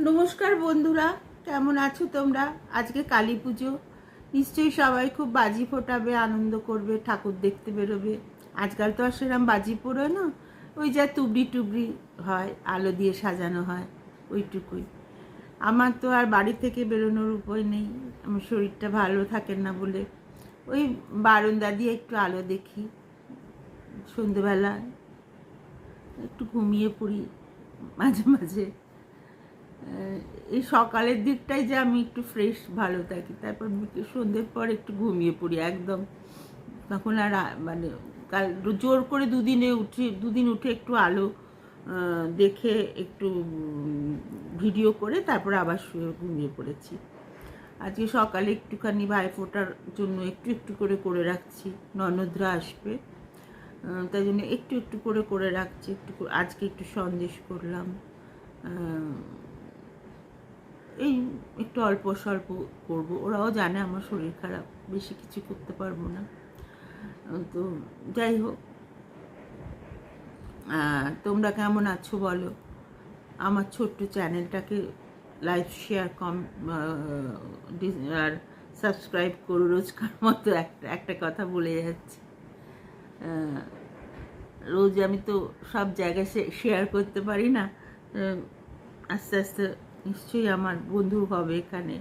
নমস্কার বন্ধুরা, কেমন আছো তোমরা? আজকে কালী পুজো। নিশ্চয়ই সবাই খুব বাজি ফোটাবে, আনন্দ করবে, ঠাকুর দেখতে বেরোবে। আজকাল তো আর সেরকম বাজি পোড়ে না, ওই যা তুবড়ি টুবড়ি হয়, আলো দিয়ে সাজানো হয়, ওইটুকুই। আমার তো আর বাড়ি থেকে বেরোনোর উপায় নেই, আমার শরীরটা ভালো থাকে না বলে। ওই বারান্দা দিয়ে একটু আলো দেখি, সন্ধেবেলা একটু ঘুমিয়ে পড়ি, মাঝে মাঝে। এই সকালের দিকটাই যে আমি একটু ফ্রেশ ভালো থাকি। তারপর সন্ধ্যের পর একটু ঘুমিয়ে পড়ি একদম। তখন আর মানে কাল জোর করে দুদিনে উঠে, দুদিন উঠে একটু আলো দেখে একটু ভিডিও করে তারপর আবার শুয়ে ঘুমিয়ে পড়েছি। আজকে সকালে একটুখানি ভাইফোঁটার জন্য একটু একটু করে করে রাখছি, ননদরা আসবে। তাই জন্য একটু একটু করে করে রাখছি, একটু আজকে একটু সন্দেশ করলাম। এই একটু অল্প স্বল্প করব। ওরাও জানে আমার শরীর খারাপ, বেশি কিছু করতে পারব না। তো যাই হোক। তোমরা কেমন আছো বলো? আমার ছোট্ট চ্যানেলটাকে লাইক, শেয়ার, কম আর সাবস্ক্রাইব করো। রোজকার মতো একটা একটা কথা বলে যাচ্ছি। রোজ আমি তো সব জায়গায় শেয়ার করতে পারি না। আস্তে আস্তে নিশ্চয়ই আমার বন্ধু হবে এখানে,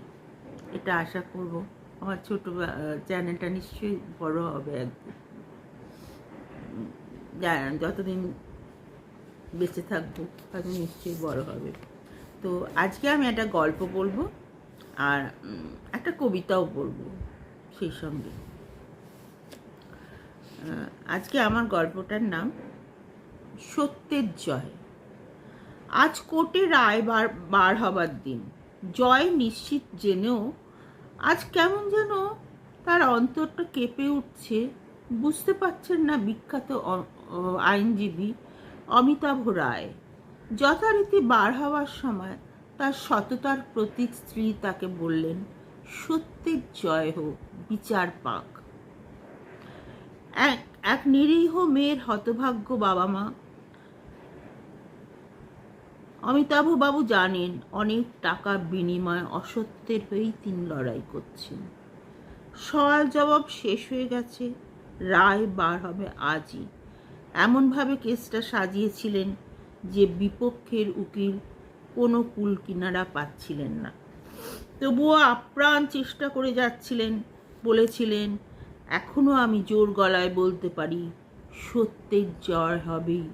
এটা আশা করব। আমার ছোট চ্যানেলটা নিশ্চয়ই বড় হবে একদিন যতদিন বেঁচে থাকব, ততদিন নিশ্চয়ই বড় হবে। তো আজকে আমি একটা গল্প বলব, আর একটা কবিতাও বলব সেই সঙ্গে। আজকে আমার গল্পটার নাম সত্যের জয়। আজ কোর্টে রায় বার বার হবার দিন। জয় নিশ্চিত জেনেও আজ কেমন যেন তার অন্তরটা কেঁপে উঠছে। বুঝতে পারছেন না বিখ্যাত আইনজীবী অমিতাভ রায়। যথারীতি বার হওয়ার সময় তার সততার প্রতীক স্ত্রী তাকে বললেন, সত্যের জয় হোক, বিচার পাক। এক এক নিরীহ মেয়ের হতভাগ্য বাবা মা অমিতাভ বাবু জানেন, অনেক টাকা বিনিময় অসত্যের হয়েই তিনি লড়াই করছেন। সওয়াল জবাব শেষ হয়ে গেছে, রায় বার হবে আজই। এমনভাবে কেসটা সাজিয়েছিলেন যে বিপক্ষের উকিল কোনো কুল কিনারা পাচ্ছিলেন না। তবুও আপ্রাণ চেষ্টা করে যাচ্ছিলেন, বলেছিলেন, এখনও আমি জোর গলায় বলতে পারি, সত্যের জয় হবেই।